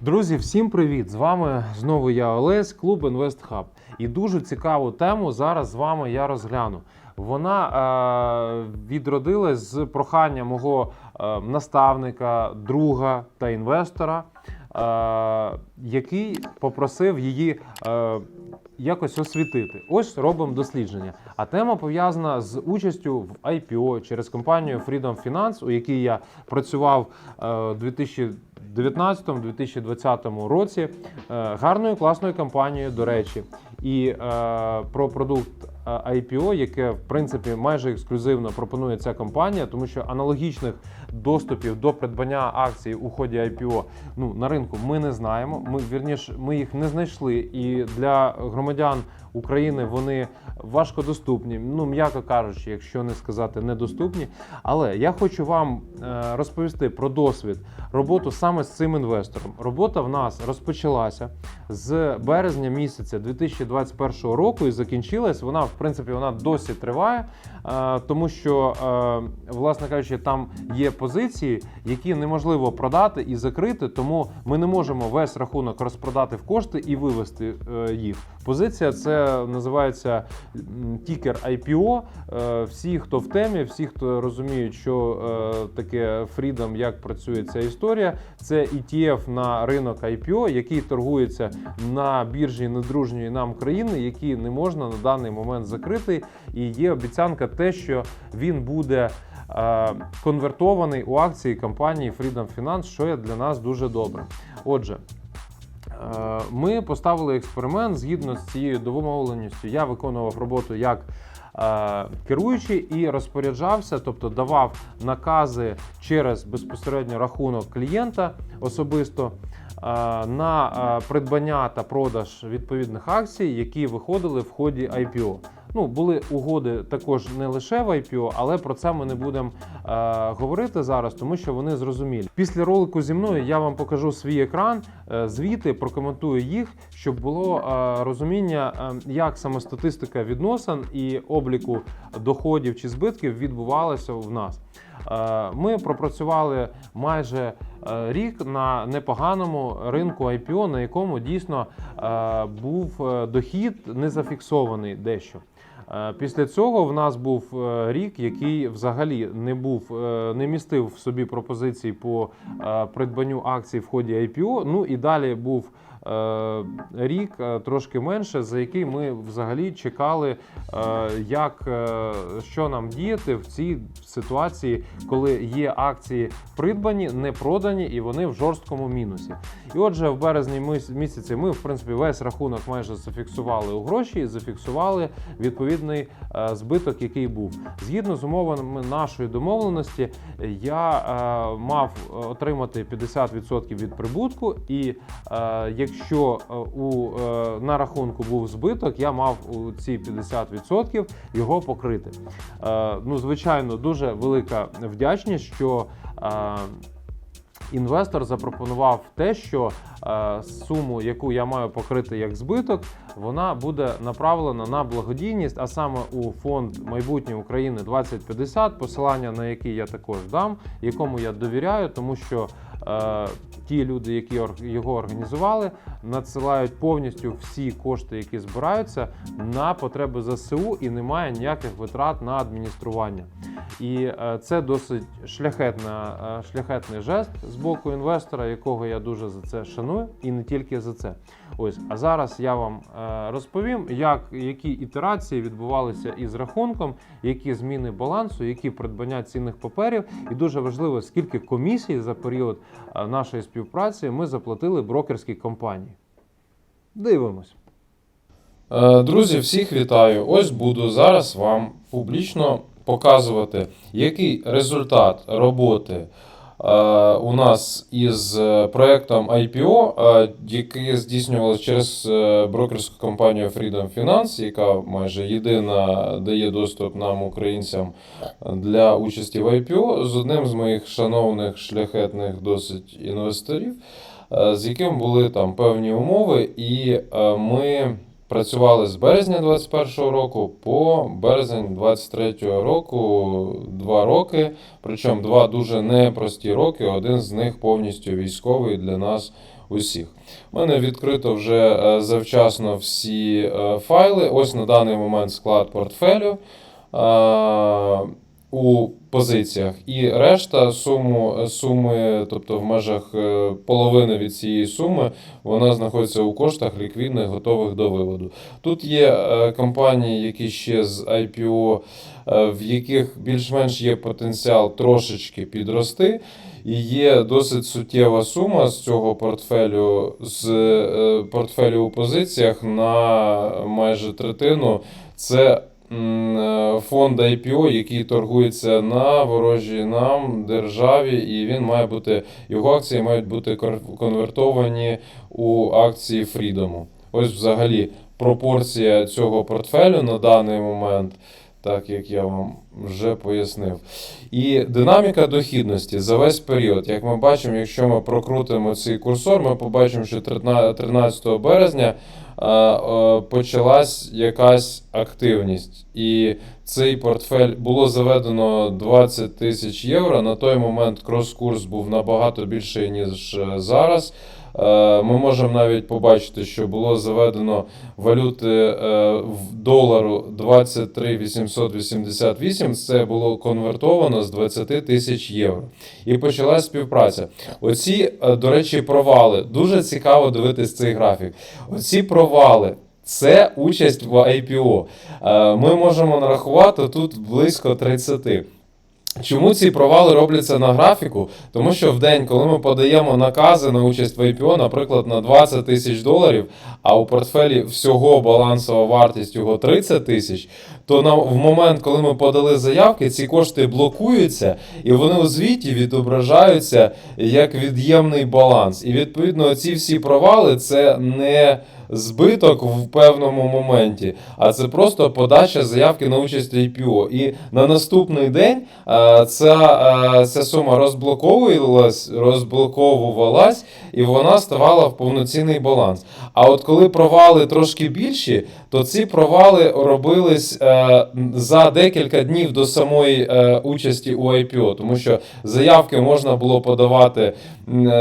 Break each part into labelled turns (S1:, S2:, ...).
S1: Друзі, всім привіт! З вами знову я Олесь, клуб Інвест Хаб. І дуже цікаву тему зараз з вами я розгляну. Вона е, відродилась з прохання мого е, наставника, друга та інвестора, е, який попросив її е, якось освітити. Ось робимо дослідження. А тема пов'язана з участю в IPO через компанію Freedom Finance, у якій я працював е, у 2019-2020 році. Е, Гарною класною компанією, до речі, і е, про продукт е, IPO, яке в принципі майже ексклюзивно пропонує ця компанія, тому що аналогічних доступів до придбання акцій у ході IPO ну на ринку ми не знаємо. Ми вірніш, ми їх не знайшли. І для громадян України вони важкодоступні. Ну м'яко кажучи, якщо не сказати недоступні. Але я хочу вам е, розповісти про досвід роботу саме з цим інвестором. Робота в нас розпочалася з березня місяця 2021 року і закінчилась. Вона, в принципі, вона досі триває, е, тому що, е, власне кажучи, там є позиції, які неможливо продати і закрити, тому ми не можемо весь рахунок розпродати в кошти і вивести їх. Позиція це називається тікер IPO. Е, Всі, хто в темі, всі, хто розуміють, що е, таке Freedom, як працює ця історія, це ETF на ринок IPO, який торгується на біржі недружньої нам країни, які не можна на даний момент закрити. І є обіцянка, те, що він буде. е, Конвертований у акції компанії Freedom Finance, що є для нас дуже добре. Отже, Ми поставили експеримент згідно з цією домовленістю. Я виконував роботу як е, керуючий і розпоряджався, тобто давав накази через безпосередньо рахунок клієнта особисто е, на е, придбання та продаж відповідних акцій, які виходили в ході IPO. Ну, були угоди також не лише в IPO, але про це ми не будемо е, говорити зараз, тому що вони зрозумілі. Pісля ролику зі мною я вам покажу свій екран, е, звіти, прокоментую їх, щоб було е, розуміння, е, як саме статистика відносин і обліку доходів чи збитків відбувалася в нас. Е, Ми пропрацювали майже е, рік на непоганому ринку IPO, на якому дійсно е, був дохід не зафіксований дещо. Е, Після цього в нас був е, рік, який взагалі не був, е, не містив в собі пропозиції по придбанню акцій в ході IPO. Ну і далі був рік е, трошки менше, за який ми взагалі чекали, е, як е, що нам діяти в цій ситуації, коли є акції придбані, не продані, і вони в жорсткому мінусі. І отже, в березні місяці ми, в принципі, весь рахунок майже зафіксували у гроші і зафіксували відповідний е, збиток, який був. Згідно з умовами нашої домовленості, я е, мав отримати 50% від прибутку, і е, якщо е, у, е, на рахунку був збиток, я мав у ці 50% його покрити. Е, ну, звичайно, дуже велика вдячність, що. Інвестор запропонував те, що суму, яку я маю покрити як збиток, вона буде направлена на благодійність, а саме у фонд майбутнє України 2050, посилання на який я також дам, якому я довіряю, тому що ті люди, які його організували, надсилають повністю всі кошти, які збираються, на потреби ЗСУ, і немає ніяких витрат на адміністрування. І е, це досить шляхетна, е, шляхетний жест з боку інвестора, якого я дуже за це шаную, і не тільки за це. Ось, а зараз я вам е, розповім, як які ітерації відбувалися із рахунком, які зміни балансу, які придбання цінних паперів, і дуже важливо, скільки комісій за період е, нашої співпраці ми заплатили брокерській компанії. Дивимось.
S2: Е, Друзі, всіх вітаю! Ось буду зараз вам публічно показувати, який результат роботи у нас із е, проектом IPO, е, який здійснювалося через е, брокерську компанію Freedom Finance, яка майже єдина дає доступ нам, українцям, для участі в IPO, з одним з моїх шановних шляхетних досить інвесторів, е, з яким були там певні умови, і е, ми працювали з березня 2021 року по березень 2023 року два роки. Причому два дуже непрості роки. Один з них повністю військовий для нас усіх. У мене відкрито вже е, завчасно всі е, файли. Ось на даний момент склад портфелю. У позиціях і решта суму, суми, тобто в межах е, половини від цієї суми, вона знаходиться у коштах ліквідних, готових до виводу. Тут є е, компанії, які ще з IPO, е, в яких більш-менш є потенціал трошечки підрости. І є досить суттєва сума з цього портфелю, з портфелю у позиціях на майже третину. Це фонд IPO, який торгується на ворожій нам державі, і він має бути, його акції мають бути конвертовані у акції Фрідому. Ось взагалі пропорція цього портфелю на даний момент, так як я вам вже пояснив. І динаміка дохідності за весь період. Як ми бачимо, якщо ми прокрутимо цей курсор, ми побачимо, що 13 березня почалась якась активність. І цей портфель було заведено 20 тисяч євро. На той момент крос-курс був набагато більший, ніж е, зараз. Е, Ми можемо навіть побачити, що було заведено валюти е, в долару 23 888. Це було конвертовано з 20 тисяч євро. І почалась співпраця. Оці, е, до речі, провали. Дуже цікаво дивитись цей графік. Оці провали. Це участь в IPO. Ми можемо нарахувати тут близько 30. Чому ці провали робляться на графіку? Тому що в день, коли ми подаємо накази на участь в IPO, наприклад, на 20 тисяч доларів, а у портфелі всього балансова вартість його 30 тисяч, то на, в момент, коли ми подали заявки, ці кошти блокуються і вони у звіті відображаються як від'ємний баланс. І відповідно ці всі провали це не збиток в певному моменті, а це просто подача заявки на участь IPO. І на наступний день ця, ця сума розблоковувалась, розблоковувалась, і вона ставала в повноцінний баланс. А от коли провали трошки більші, то ці провали робились е, за декілька днів до самої е, участі у IPO, тому що заявки можна було подавати,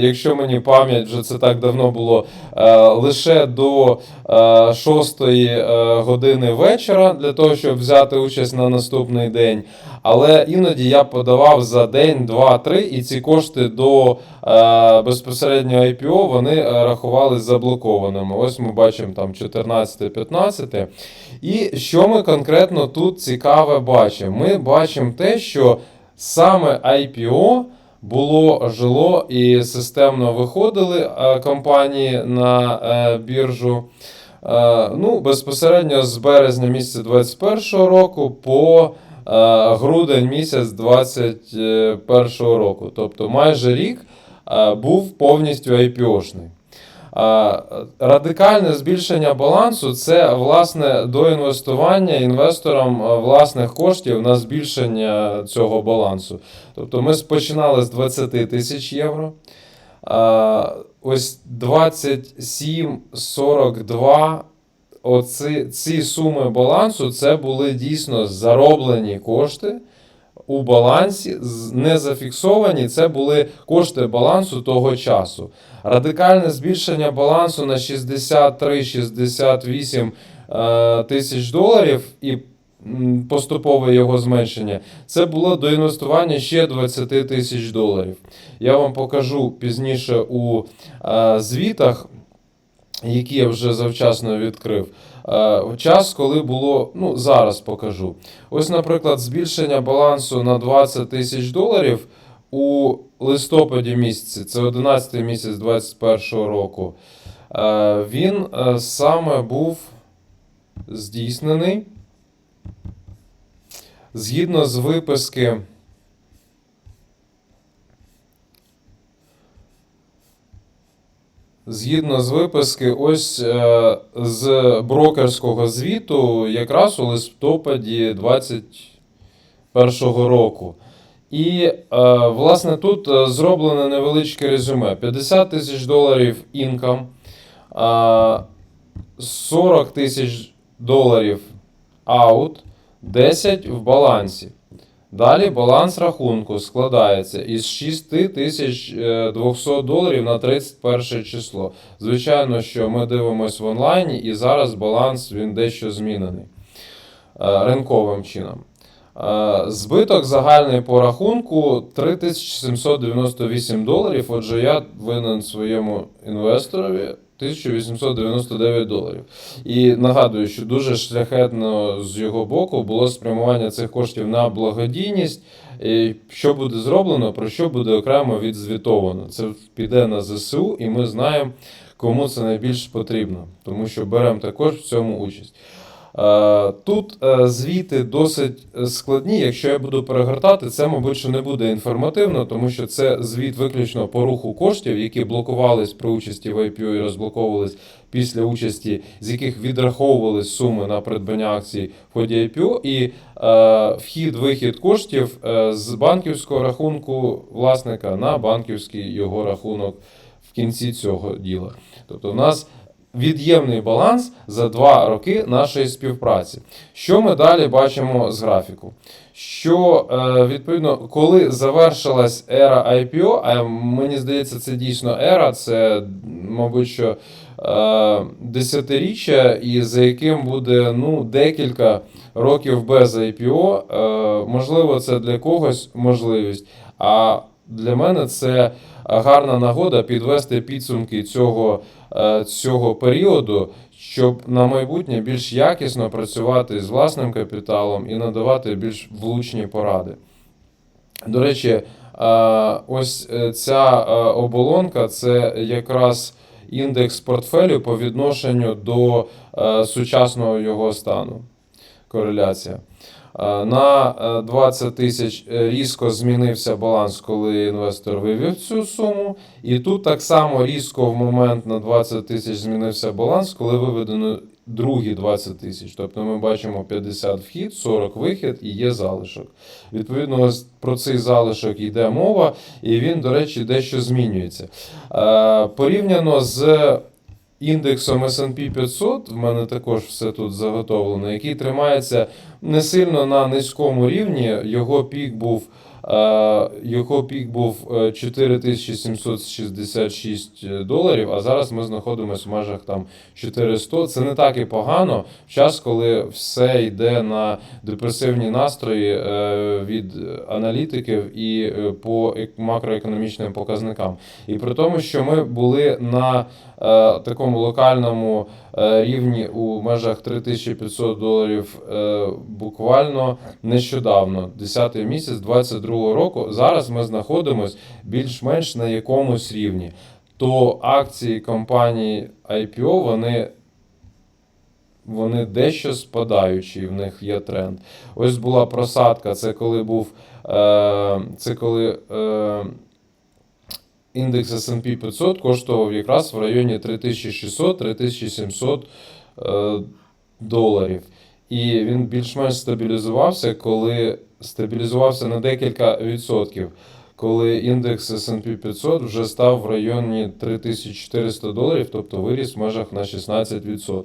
S2: якщо мені пам'ять вже це так давно було, е, лише до е, 6 е, години вечора для того, щоб взяти участь на наступний день. Але іноді я подавав за день, два, три, і ці кошти до е, безпосередньо IPO вони е, рахувались заблокованими. Ось ми бачимо там 14-15. І що ми конкретно тут цікаве бачимо? Ми бачимо те, що саме IPO було жило і системно виходили е, компанії на е, біржу. Е, Ну, безпосередньо з березня місяця 2021 року по грудень місяць 2021 року. Тобто майже рік був повністю IPO-шний. Радикальне збільшення балансу це власне доінвестування інвесторам власних коштів на збільшення цього балансу. Тобто ми починали з 20 тисяч євро. Ось 27,42. Оці ці суми балансу це були дійсно зароблені кошти у балансі, не зафіксовані. Це були кошти балансу того часу. Радикальне збільшення балансу на 63-68 е, тисяч доларів і поступове його зменшення. Це було до інвестування ще 20 тисяч доларів. Я вам покажу пізніше у е, звітах, які я вже завчасно відкрив. Е, В час, коли було, ну зараз покажу. Ось, наприклад, збільшення балансу на 20 тисяч доларів у листопаді місяці, це 11 місяць 2021 року. Е, Він е, саме був здійснений згідно з виписки. Згідно з виписки, ось е, з брокерського звіту, якраз у листопаді 2021 року. І, е, власне, тут е, зроблене невеличке резюме: 50 тисяч доларів інкам, е, 40 тисяч доларів аут, 10 в балансі. Далі баланс рахунку складається із 6200 доларів на 31 число. Звичайно, що ми дивимося в онлайні, і зараз баланс він дещо змінений е, ринковим чином. Е, Збиток загальний по рахунку 3798 доларів. Отже, я винен своєму інвесторові 1899 доларів. І нагадую, що дуже шляхетно з його боку було спрямування цих коштів на благодійність. І що буде зроблено, про що буде окремо відзвітовано. Це піде на ЗСУ, і ми знаємо, кому це найбільш потрібно, тому що беремо також в цьому участь. Е, Тут е, звіти досить е, складні. Якщо я буду перегортати, це, мабуть, що не буде інформативно, тому що це звіт виключно по руху коштів, які блокувались при участі в IPO і розблоковувались після участі, з яких відраховувались суми на придбання акцій в ході IPO, і е, вхід-вихід коштів з банківського рахунку власника на банківський його рахунок в кінці цього діла. Тобто, в нас від'ємний баланс за два роки нашої співпраці. Що ми далі бачимо з графіку? Що е, відповідно, коли завершилась ера IPO, а мені здається, це дійсно ера, це, мабуть, що е, десятиріччя, і за яким буде ну, декілька років без IPO. Е, можливо, це для когось можливість. А для мене це гарна нагода підвести підсумки цього, е, цього періоду, щоб на майбутнє більш якісно працювати з власним капіталом і надавати більш влучні поради. До речі, е, ось е, ця оболонка це якраз індекс портфелю по відношенню до сучасного його стану. Кореляція. Е, На е, 20 тисяч е, різко змінився баланс, коли інвестор вивів цю суму. І тут так само різко в момент на 20 тисяч змінився баланс, коли виведено другі 20 тисяч. Тобто ми бачимо 50 вхід, 40 вихід і є залишок. Відповідно, ось про цей залишок йде мова, і він, до речі, дещо змінюється. Е, Порівняно з індексом S&P 500, в мене також все тут заготовлено, який тримається не сильно на низькому рівні. Його пік був. Е, Його пік був е, 4766 доларів, а зараз ми знаходимося в межах там 400. Це не так і погано в час, коли все йде на депресивні настрої е, від аналітиків і е, по макроекономічним показникам. І при тому, що ми були на е, такому локальному е, рівні у межах 3500 доларів е, буквально нещодавно, 10 місяць 22 року. Зараз ми знаходимося більш-менш на якомусь рівні. То акції компанії IPO вони. Вони дещо спадаючі, в них є тренд. Ось була просадка. Це коли був е, це коли е, індекс S&P 500 коштував якраз в районі 3600-3700 е, доларів. І він більш-менш стабілізувався, коли стабілізувався на декілька відсотків. Коли індекс S&P 500 вже став в районі 3400 доларів, тобто виріс в межах на 16%.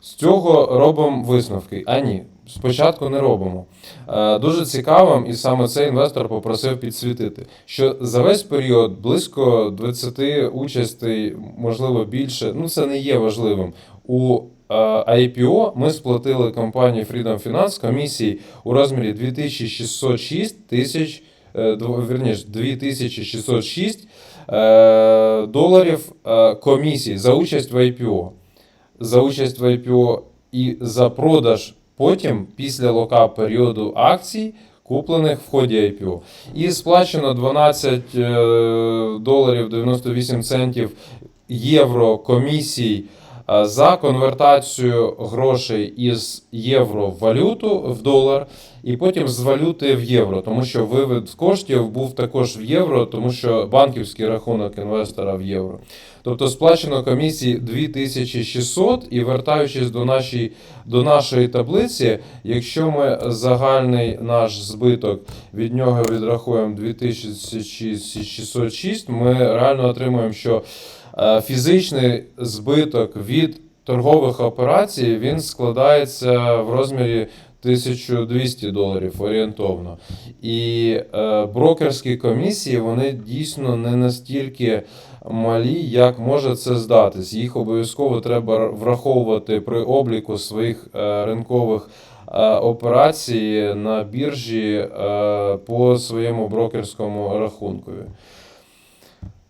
S2: З цього робимо висновки. А ні, спочатку не робимо. Е, Дуже цікавим, і саме цей інвестор попросив підсвітити, що за весь період близько 20 участей, можливо більше, ну це не є важливим. У е, IPO ми сплатили компанії Freedom Finance комісії у розмірі 2606 тисяч, е, 2606 е, доларів комісії за участь в IPO за участь в IPO і за продаж потім після локап періоду акцій, куплених в ході IPO. І сплачено 12 е, доларів 98 центів євро комісій за конвертацію грошей із євро в валюту в долар, і потім з валюти в євро, тому що вивід коштів був також в євро, тому що банківський рахунок інвестора в євро. Тобто сплачено комісії 2600 і вертаючись до, нашої, до нашої таблиці, якщо ми загальний наш збиток від нього відрахуємо 2606, ми реально отримуємо, що е, фізичний збиток від торгових операцій він складається в розмірі 1200 доларів орієнтовно. І е, брокерські комісії вони дійсно не настільки малі, як може це здатись. Їх обов'язково треба враховувати при обліку своїх е, ринкових е, операцій на біржі е, по своєму брокерському рахункові.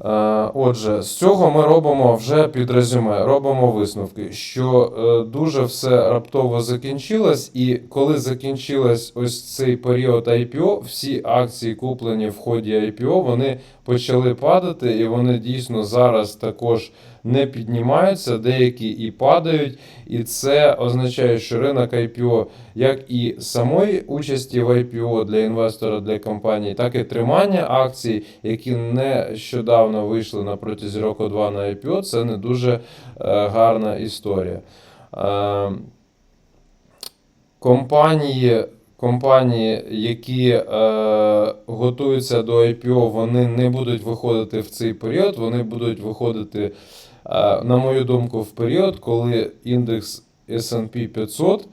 S2: Е, Отже, з цього ми робимо вже під резюме, робимо висновки, що е, дуже все раптово закінчилось, і коли закінчилось ось цей період IPO, всі акції, куплені в ході IPO, вони почали падати, і вони дійсно зараз також не піднімаються, деякі і падають. І це означає, що ринок IPO, як і самої участі в IPO для інвестора, для компанії, так і тримання акцій, які нещодавно вийшли на протязі року два на IPO, це не дуже е, гарна історія. Е, компанії, компанії, які е, готуються до IPO, вони не будуть виходити в цей період, вони будуть виходити, е, на мою думку, в період, коли індекс SP 500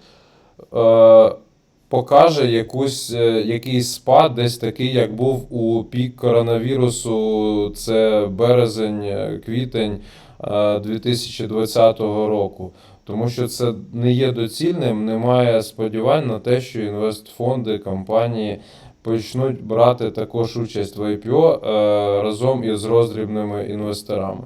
S2: е, покаже якусь, е, якийсь спад, десь такий, як був у пік коронавірусу, це березень, е, квітень е, 2020 року. Тому що це не є доцільним, немає сподівань на те, що інвестфонди, компанії почнуть брати також участь в IPO е, разом із роздрібними інвесторами.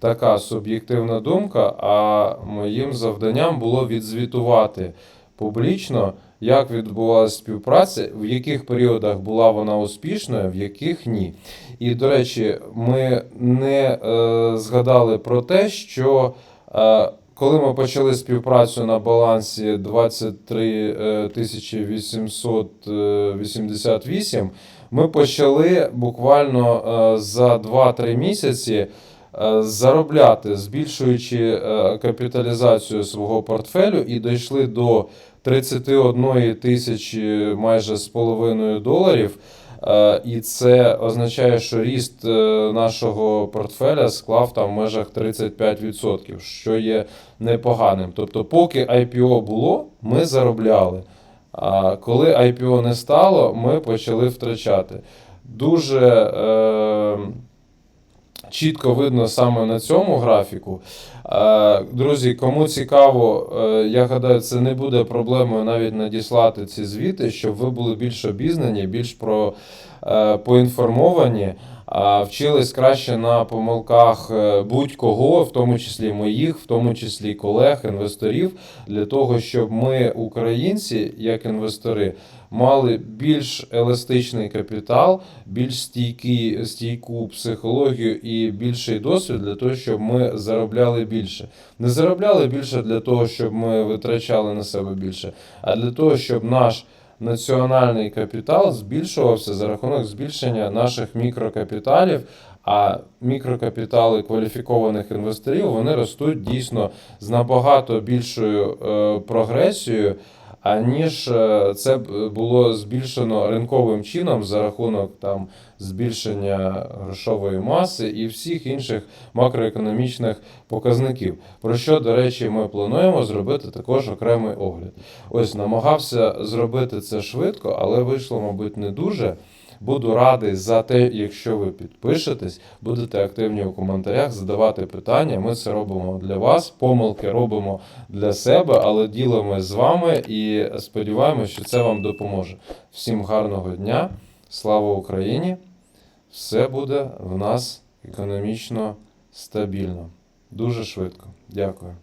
S2: Така суб'єктивна думка. А моїм завданням було відзвітувати публічно, як відбувалася співпраця, в яких періодах була вона успішною, в яких ні. І, до речі, ми не е, згадали про те, що е, коли ми почали співпрацю на балансі 23 е, 888, ми почали буквально е, за 2-3 місяці е, заробляти, збільшуючи е, капіталізацію свого портфелю, і дійшли до 31 тисячі майже з половиною доларів. Е, І це означає, що ріст е, нашого портфеля склав там в межах 35%, що є непоганим. Тобто, поки IPO було, ми заробляли. А коли IPO не стало, ми почали втрачати. Дуже е, чітко видно саме на цьому графіку. Е, Друзі, кому цікаво, е, я гадаю, це не буде проблемою навіть надіслати ці звіти, щоб ви були більш обізнані, більш про, е, поінформовані, вчились краще на помилках е, будь-кого, в тому числі моїх, в тому числі колег, інвесторів, для того, щоб ми, українці, як інвестори, мали більш еластичний капітал, більш стійкі, стійку психологію і більший досвід для того, щоб ми заробляли більше. Не заробляли більше для того, щоб ми витрачали на себе більше, а для того, щоб наш національний капітал збільшувався за рахунок збільшення наших мікрокапіталів. А мікрокапітали кваліфікованих інвесторів вони ростуть дійсно з набагато більшою е, прогресією, аніж е, це було збільшено ринковим чином за рахунок там збільшення грошової маси і всіх інших макроекономічних показників. Про що, до речі, ми плануємо зробити також окремий огляд. Ось намагався зробити це швидко, але вийшло, мабуть, не дуже. Буду радий за те, якщо ви підпишетесь, будете активні у коментарях, задавати питання. Ми це робимо для вас. Помилки робимо для себе, але ділимо з вами і сподіваємося, що це вам допоможе. Всім гарного дня! Слава Україні! Все буде в нас економічно стабільно. Дуже швидко. Дякую.